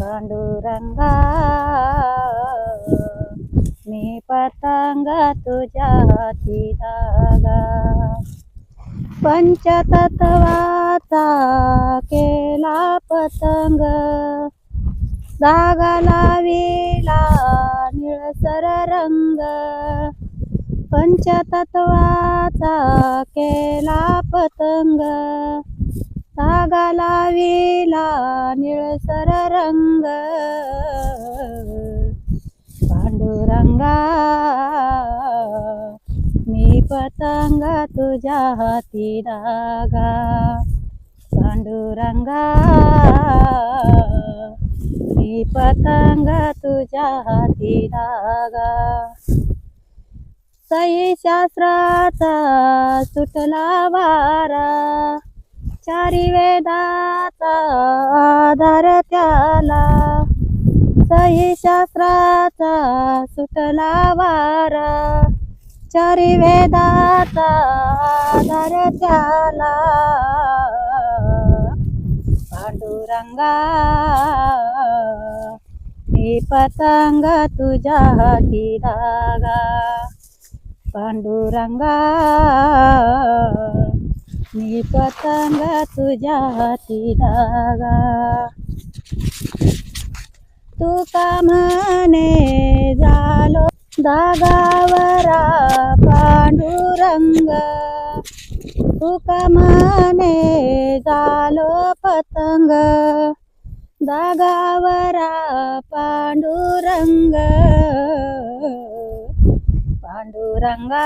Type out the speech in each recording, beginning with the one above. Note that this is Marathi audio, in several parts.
पांडुरंगा मी पतंग तुझ्या हाती धागा पंचतत्वाचा केला पतंग धागा लाविला निळसर रंग. पंचतत्वाचा केला पतंग धागा विला निळसर रंग. पांडुरंगा मी पतंग तुझ्या हाती रागा पांडुरंगा मी पतंग तुझ्या हाती रागा सई शास्त्राचा सुटला वारा. चारी वेदाचा आधार त्याला. सही शास्त्राचा सुटला वारा. चारी वेदाचा आधार त्याला. पांडुरंगा मी पतंग तुझ्या हाती धागा. पांडुरंगा मी पतंग तुझ्या हाती धागा तू का म्हणे झालो धागावरा पांडुरंग तू का म्हणे झालो पतंग दागावरा पांडुरंग पांडुरंगा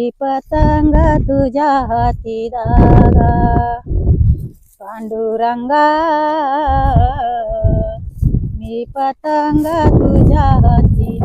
मी पतंग तुझ्या हाती दादा. पांडुरंगा मी पतंग तुझ्या हाती